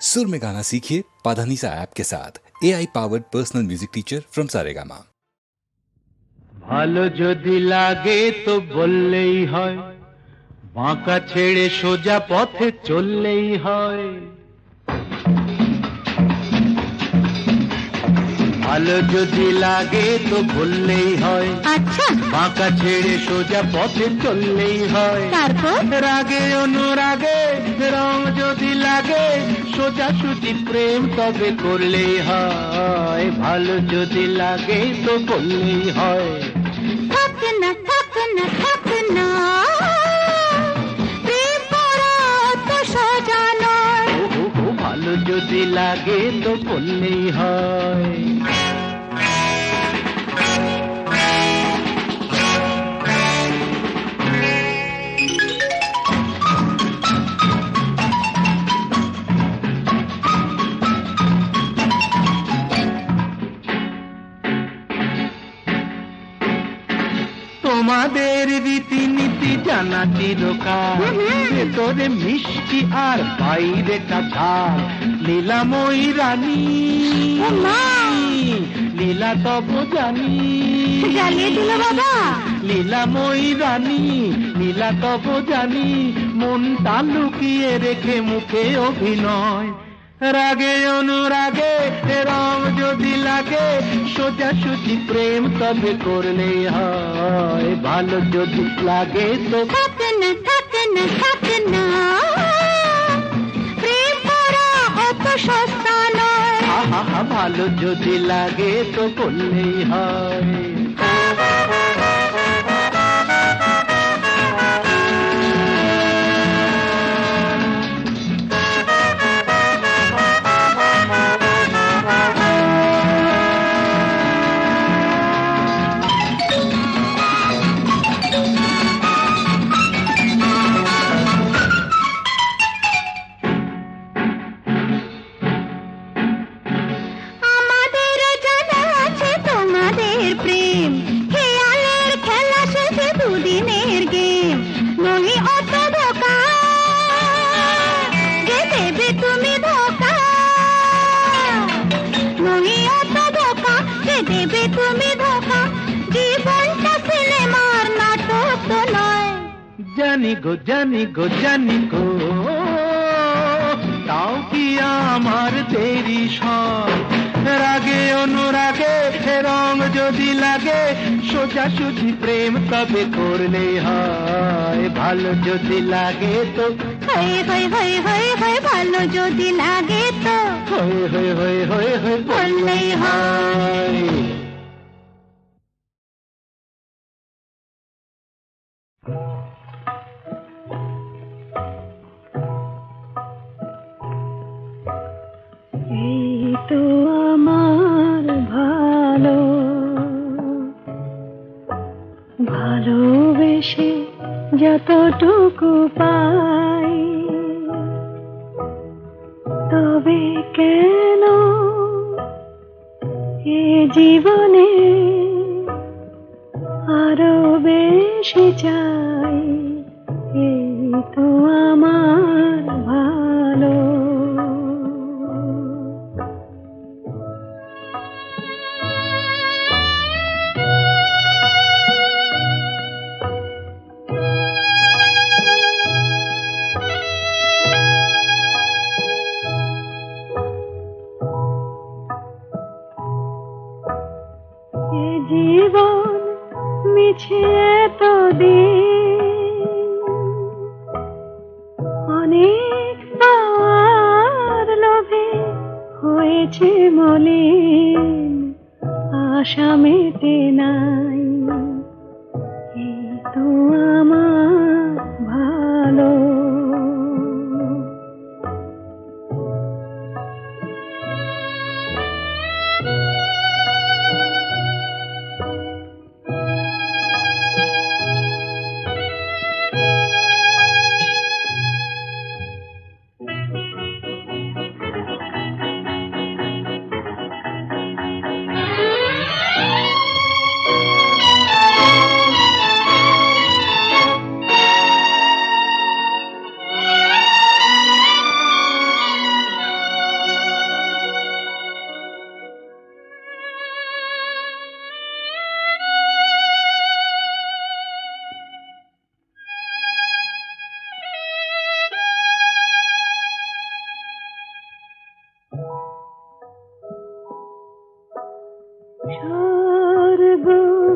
सुर में गाना सीखिए पाधानीसा ऐप के साथ A I powered personal music teacher from Saregama ভালো যদি লাগে তো বললেই হয় বাঁকা ছেড়ে সোজা পথে চললেই হয় ভালো যদি লাগে তো বললেই হয়। আচ্ছা। বাঁকা ছেড়ে সোজা পথে চললেই হয়। তারপর? রাগে অনুরাগে রং যদি লাগে সোজা সুজি প্রেম তবে করলেই হয়। ভালো যদি লাগে তো বললেই হয়। থাক না থাক না থাক না। প্রেম করা তো সোজা নয়। ও, ও, ও, ভালো যদি লাগে তো বললেই হয়। মিষ্টি আর বাইরেটা ঝাল। লীলাময়ী রানী। লীলা তব জানি। জ্বালিয়ে দিল বাবা। লীলাময়ী রানী লীলা তব জানি। মনটা লুকিয়ে রেখে মুখে অভিনয়। রাগে অনুরাগে রং যদি লাগে সোজা সুজি প্রেম তবে করলেই হয়। ভালো যদি লাগে তো ভালো যদি লাগে তো করলেই হয়। জানি গো জানি গো জানি গো তাও কি আমার দেরি সব রাগে অনুরাগে রং যদি লাগে সোজা সুজি প্রেম তবে করলে হয় ভালো যদি লাগে তো হয়ে হয়ে হয়ে হয়ে হয়ে ভালো যদি লাগে তো হয়ে হয়ে হয়ে হয়ে হয়ে বললেই হয় তো আমার ভালো। ভালোবেসে যতটুকু পাই তবে কেন এ জীবনে আরও বেশি চাই? छोड़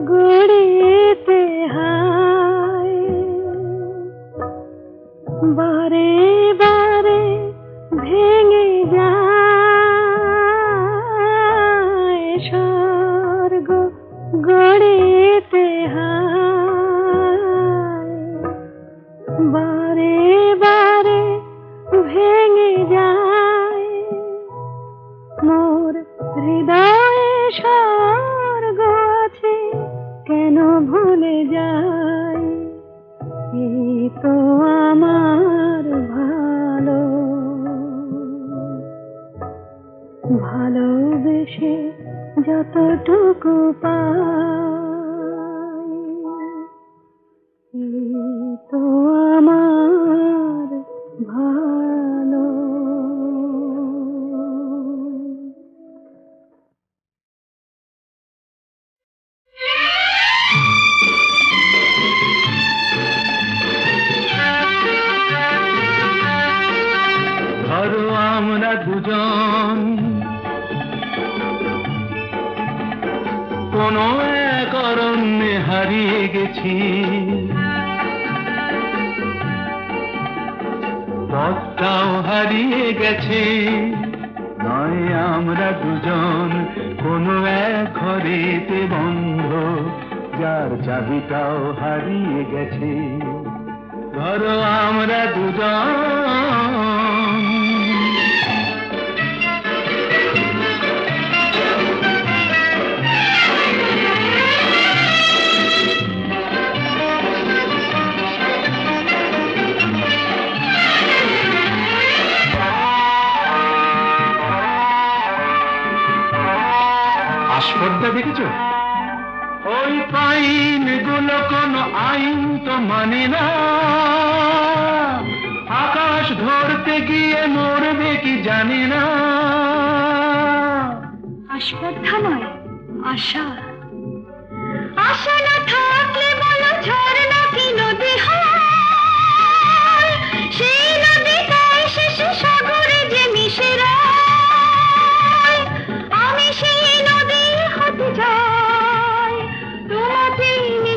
गोड़े কোন এক অরণ্যে হারিয়ে গেছি। পথটাও হারিয়ে গেছে। নয় আমরা দুজন, কোন এক ঘরেতে বন্ধ, যার চাবিটাও হারিয়ে গেছে। ধরো আমরা দুজন। দেখেছ ওই পাইনগুলো কোনো আইন তো মানে না। আকাশ ধরতে গিয়ে মরবে কি জানি না। আস্পর্ধা নয়, আশা। আশা না থাকলে বলো ঝর্ণা কি নদী হয়?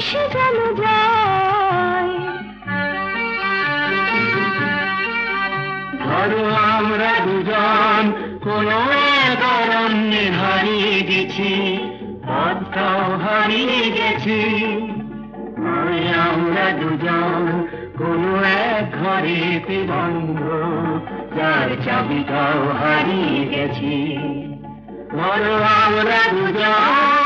মিশে যেন ধরো আমরা দুজন, কোন এক অরণ্যে হারিয়ে গেছি, পথটাও হারিয়ে গেছি। আমরা দুজন, কোন এক ঘরেতে বন্ধ যার চাবিটাও হারিয়ে গেছি। ধরো আমরা দুজন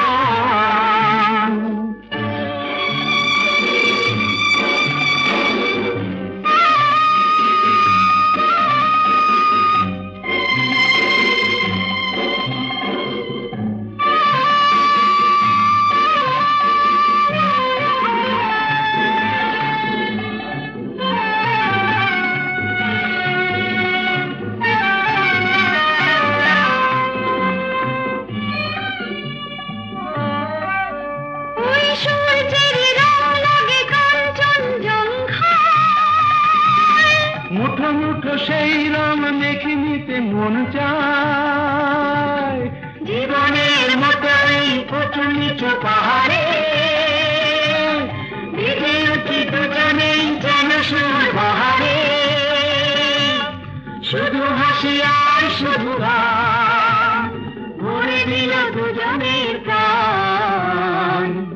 ভরে দিল দুজনের প্রাণ।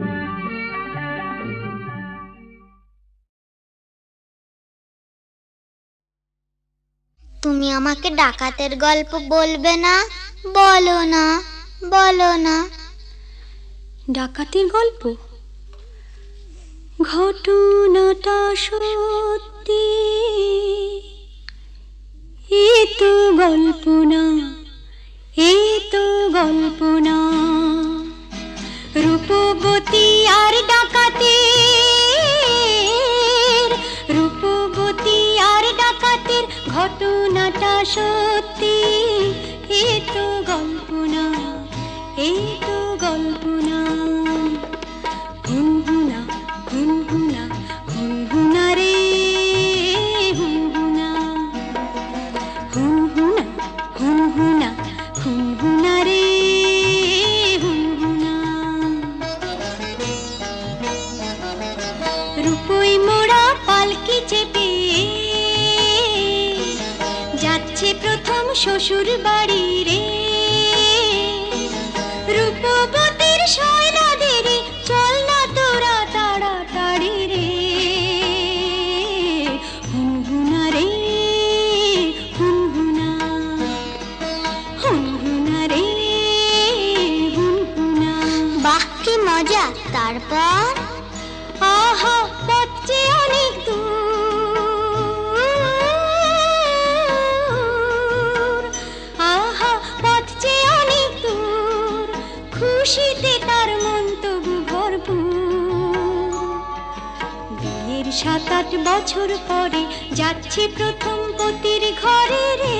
তুমি আমাকে ডাকাতের গল্প বলবে না? বলো না বলো না। ডাকাতের গল্প? ঘটনাটা সত্যি। এ তো গল্প না এ তো গল্প না রূপবতী আর ডাকাতি রূপবতী আর ডাকাতির ঘটনাটা সত্যি। এ তো গল্প না এই প্রথম শ্বশুর বাড়ি রে। রূপবতীর সৈন্য বিয়ের সাত আট বছর পরে যাচ্ছি প্রথম পতির ঘরে রে।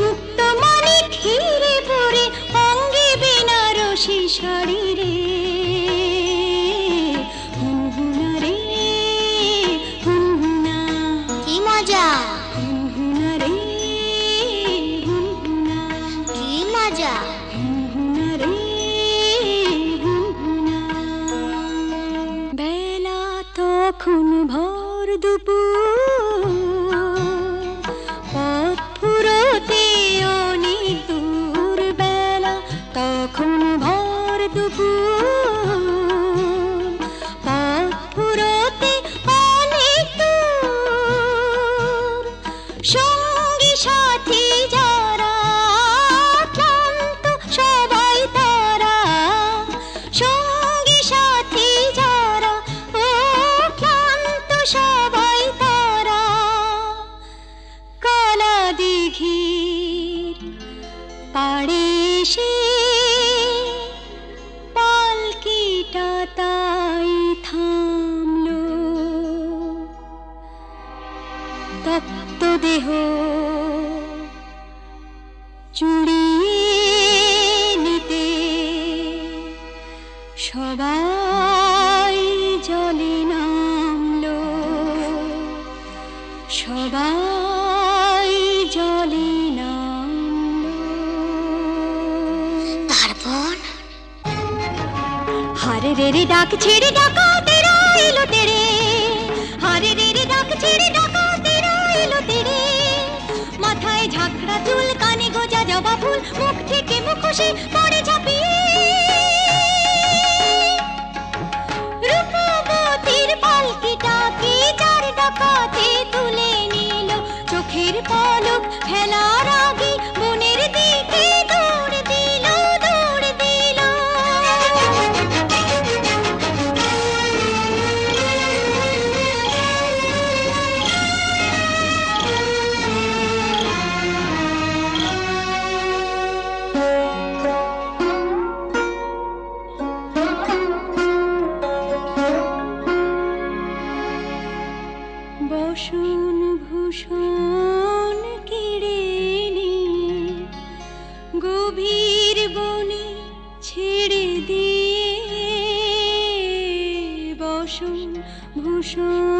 মুক্ত মনে ঘিরে পরে অঙ্গে বেনারসি শাড়ি তপ্ত দেহ। চুড়িয়ে নিতে সবাই জলে নামল। সবাই জলে নামল। তারপর? হারে রে ডাক ছেড়ে はい。生。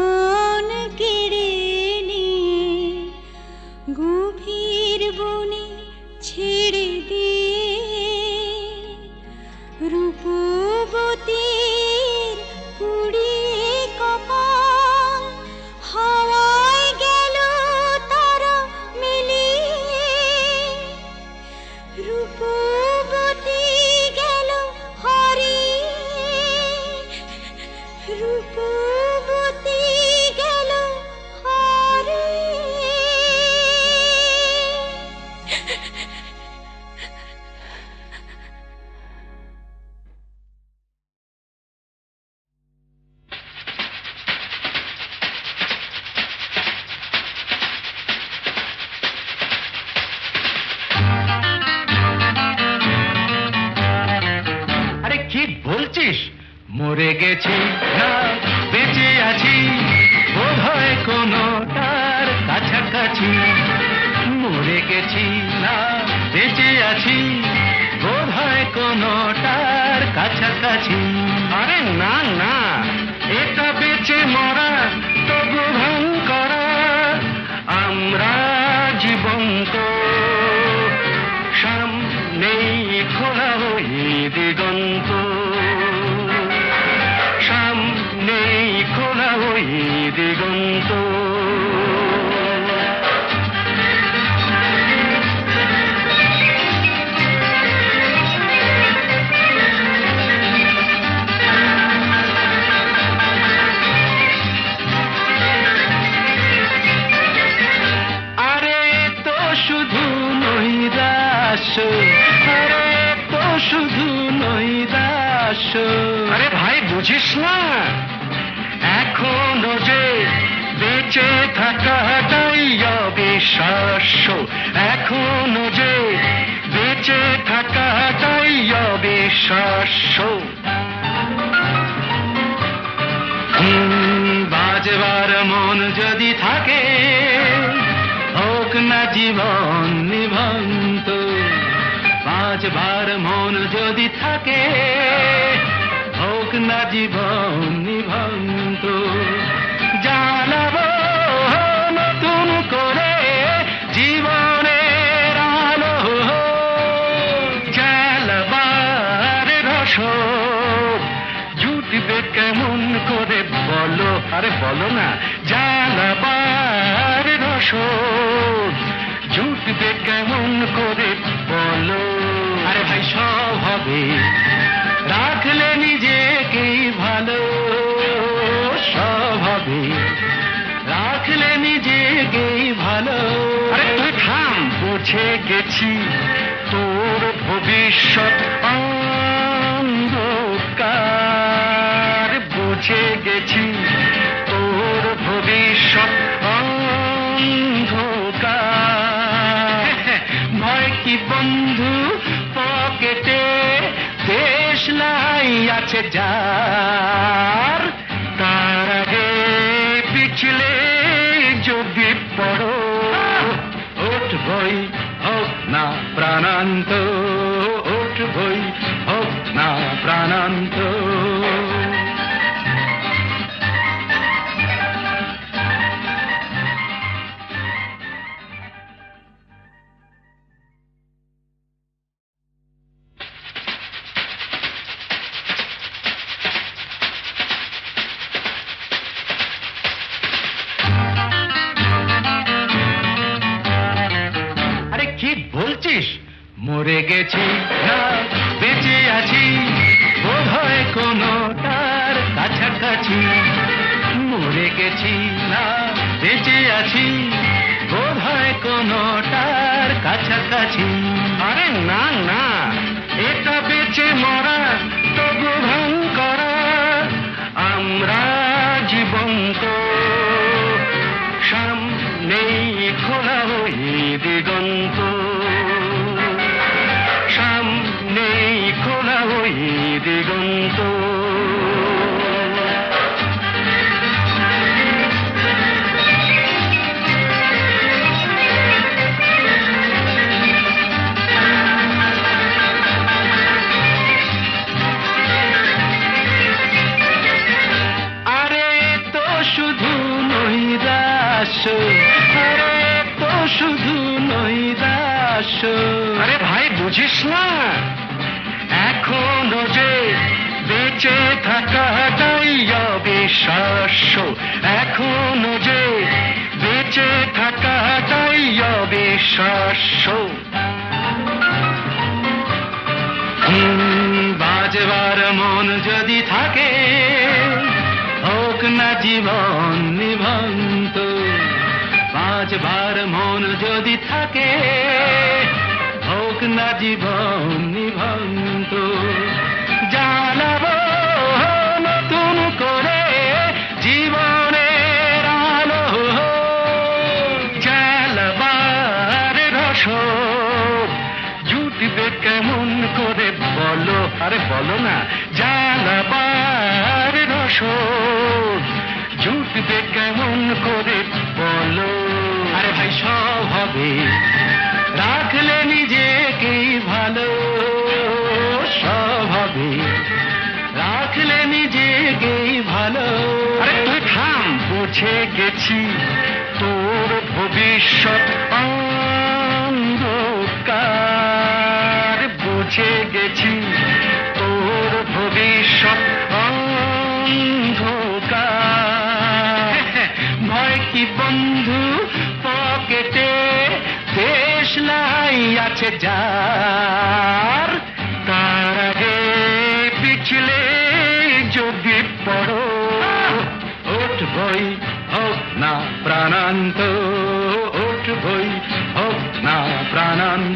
কাছাকাছি আরে না না। এটা বেঁচে মরা, তবু ভাঙ করা। আমরা জীবন্ত। সামনেই খোলা হই দিগন্ত। সামনেই খোলা হই দিগন্ত। দাস আরে ভাই, বুঝিস না? এখনও যে বেঁচে থাকাটাই অবিশ্বাস্য। এখনও যে বেঁচে থাকাটাই অবিশ্বাস্য। বাজবার মন যদি থাকে, হোক না জীবন নিভন্ত বাজবার মন যদি থাকে জীবন নিভন্ত জানাব নতুন করে জীবনের আলো। জ্বালবার রসদ। জুটবে কেমন করে বলো? আরে বলো না। জ্বালাবার রসদ। জুটবে কেমন করে বলো? আরে ভাই, সব হবে। হবে রাখলে নিজেকেই ভালো। আরে তুই থাম। বুঝে গেছি তোর ভবিষ্যৎ অন্ধকার। বুঝে গেছি তোর ভবিষ্যৎ অন্ধকার। ভয় কি বন্ধু পকেটে দেশ লাই আছে যার। প্রাণান্ত ওঠ বই হোক না প্রাণান্ত। গেছি না, বেঁচে আছি। বোধ হয় কোনো তার কাছাকাছি। মরে গেছি, না, বেঁচে আছি। বোধ হয় কোনো তার কাছাকাছি। আরে না না দাস আরে ভাই, বুঝিস না? এখনও যে বেঁচে থাকাটাই অবিশ্বাস্য। এখনও যে বেঁচে থাকাটাই অবিশ্বাস্য। বাজবার মন যদি থাকে, হোক না জীবন নিভন্ত বাজবার মন যদি থাকে, হোক না জীবন নিভন্ত জানাব নতুন করে জীবনের আলো। জ্বালবার রসদ জুটবে কেমন করে, বলো, আরে বলো না জ্বালাবার রসদ জুটবে কেমন করে, বলো। আরে ভাই, সব হবে। রাখলে নিজেকেই ভালো, সব হবে। রাখলে নিজেকেই ভালো। আরে তুই থাম। বুঝে গেছি তোর ভবিষ্যৎ অন্ধকার। বুঝে গেছি তোর ভবিষ্যৎ কাছে যার, তার আগে পিছলে যদি পড়ো, ওঠ বই, হোক না প্রাণান্ত, ওঠ বই, হোক না প্রাণান্ত।